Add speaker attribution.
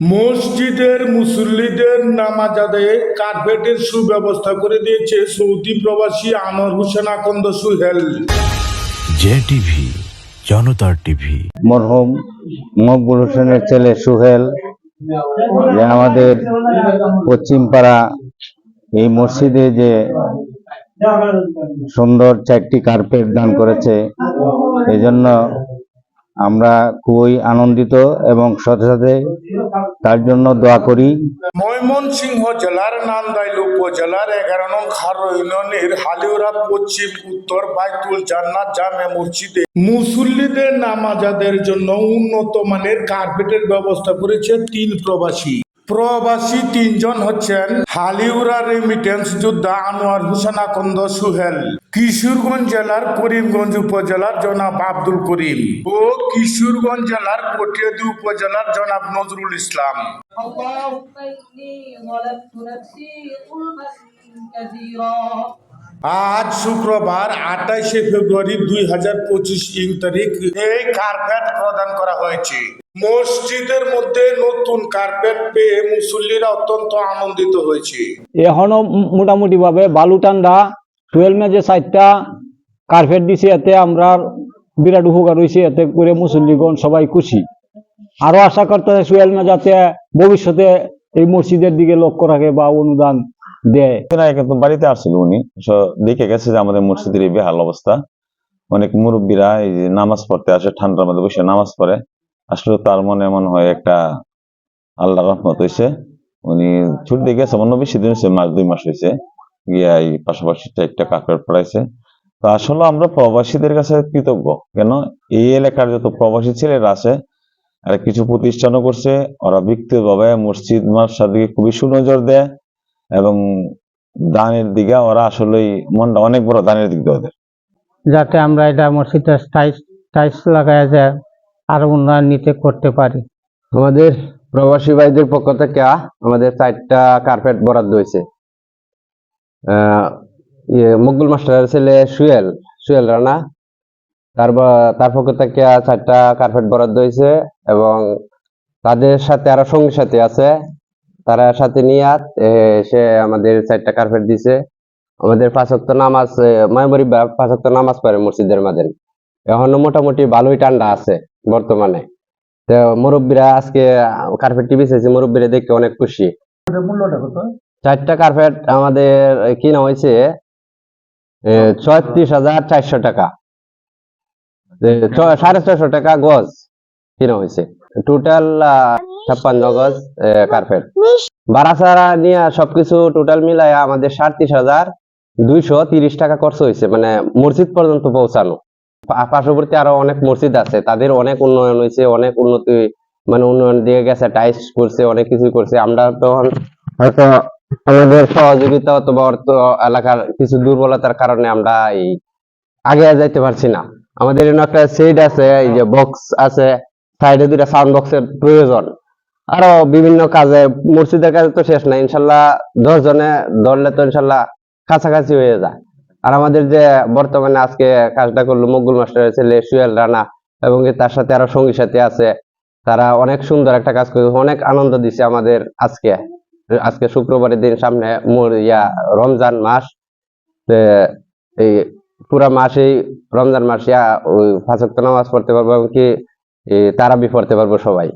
Speaker 1: মসজিদের মুসল্লিদের নামাজ আদায়ে কার্পেটের সুব্যবস্থা করে দিয়েছে সৌদি প্রবাসী আনোয়ার হোসেন আকন্দ সুহেল।
Speaker 2: জে টিভি জনতার টিভি।
Speaker 3: মরহুম মকবুল হোসেনের ছেলে সুহেল যে আমাদের পশ্চিমপাড়া এই মসজিদে যে সুন্দর চারটি কার্পেট দান করেছে এই জন্য আমরা খুবই আনন্দিত এবং সাথে সাথে তার জন্য দোয়া করি।
Speaker 1: ময়মনসিংহ জেলার নান্দাইল উপজেলার এগারো নং খারো ইউনিয়নের হালিউরা পশ্চিম, উত্তর বাইতুল জান্নাত জামে মসজিদে মুসল্লিদের নামাজাদের জন্য উন্নত মানের কার্পেটের ব্যবস্থা করেছে তিন প্রবাসী। প্রবাসী তিনজন হচ্ছেন হালিউরা রেমিটেন্স যোদ্ধা আনোয়ার হুসানা সুহেল, কিশোরগঞ্জ জেলার করিমগঞ্জ উপজেলার জনাব আব্দুল করিম ও কিশোরগঞ্জ জেলার কটিয়াদি উপজেলার জনাব নজরুল ইসলাম। আজ শুক্রবার আঠাইশে ফেব্রুয়ারি দুই হাজার পঁচিশ ইং তারিখ এই কার্পেট প্রদান করা হয়েছে। মসজিদের মধ্যে নতুন কার্পেট পেয়ে মুসল্লিরা অত্যন্ত আনন্দিত হয়েছে।
Speaker 4: এখনও মোটামুটি ভাবে বালু টান্ডা টুয়েলভ মেজে চারটা কার্পেট দিছে এতে আমরা বিরাট উপকার হয়েছে এতে করে মুসল্লিগণ সবাই খুশি। আরও আশা করতে সুয়েল যাতে ভবিষ্যতে এই মসজিদের দিকে লক্ষ্য রাখে বা অনুদান দেয়।
Speaker 5: বাড়িতে আসছিল উনি দেখে গেছে যে আমাদের মসজিদের এই বেহাল অবস্থা। অনেক মুরব্বীরা এই যে নামাজ পড়তে আসে ঠান্ডার মধ্যে বসে নামাজ পড়ে। আসলে তার মনে এমন হয় একটা আল্লাহ রহমত হয়েছে উনি ছুটি গেছে, অন্য বেশি দিন হয়েছে মাস দুই মাস হয়েছে গিয়া এই পাশাপাশি একটা কাপড় পড়াইছে। তো আসলে আমরা প্রবাসীদের কাছে কৃতজ্ঞ। কেন? এই এলাকার যত প্রবাসী ছেলেরা আছে, আর কিছু প্রতিষ্ঠানও করছে, ওরা ব্যক্তিগতভাবে মসজিদ মাসার দিকে খুবই সুনজর দেয় এবং দানের দিকে ওরা আসলেই মনটা অনেক বড় দানের দিক দিয়ে ওদের।
Speaker 6: যাতে আমরা এটা মসজিদটা টাইস টাইস লাগায় যায়। আরও উন্নয়ন নিতে করতে পারি।
Speaker 7: আমাদের প্রবাসী ভাইদের পক্ষ থেকে আমাদের চারটা কার্পেট বরাদ্দ হয়েছে। ইয়ে মাস্টারের ছেলে সুয়েল সুয়েল রানা। তার বা- তার পক্ষ থেকে চারটা কার্পেট বরাদ্দ হয়েছে এবং তাদের সাথে আরও সঙ্গী সাথে আছে। তারা সাথে নিয়ে সে আমাদের চারটা কার্পেট দিছে। আমাদের পাঁচক্ত নামাজ মায়াবরি পাঁচক্ত নামাজ পড়ে মসজিদের মাঝে। এখনও মোটামুটি ভালোই ঠান্ডা আছে। বর্তমানে। তো মুরব্বীরা আজকে কার্পেটটি বিছেছে মুরব্বীরা দেখে অনেক খুশি। চারটা কার্পেট আমাদের কিনা হয়েছে ছয়ত্রিশ হাজার চারশো টাকা। সাড়ে ছয়শো টাকা গজ কিনা হয়েছে। টোটাল ছাপ্পান্ন গজ কার্পেট ভাড়া ছাড়া নিয়ে সবকিছু টোটাল মিলায় আমাদের সাড়ত্রিশ হাজার দুইশো তিরিশ টাকা খরচ হয়েছে মানে মসজিদ পর্যন্ত পৌঁছানো। পার্শ্ববর্তী আরও অনেক মসজিদ আছে। তাদের অনেক উন্নয়ন হয়েছে, অনেক উন্নতি মানে উন্নয়ন দিয়ে গেছে, টাইস করছে, অনেক কিছুই করছে। আমরা তখন হয়তো আমাদের সহযোগিতা অথবা অর্থ এলাকার কিছু দুর্বলতার কারণে আমরা এই আগে যাইতে পারছি না। আমাদের এখানে একটা সেট আছে, এই যে বক্স আছে, সাইডে দুটা সাউন্ড বক্সের প্রয়োজন। আরও বিভিন্ন কাজে, মসজিদের কাজে তো শেষ নাই ইনশাল্লাহ দশ জনে ধরলে তো ইনশাল্লাহ কাছাকাছি হয়ে যায়। আর আমাদের যে বর্তমানে আজকে কাজটা করল মকবুল মাস্টারের ছেলে সুয়েল রানা এবং তার সাথে আরও সঙ্গী সাথী আছে, তারা অনেক সুন্দর একটা কাজ করে, অনেক আনন্দ দিছে আমাদের আজকে। আজকে শুক্রবারের দিন সামনে ইয়া রমজান মাস এই পুরা মাসেই রমজান মাস, ইয়া ওই ফাঁসক্ত নামাজ পড়তে পারব এবং কি তারাবি পড়তে পারব সবাই।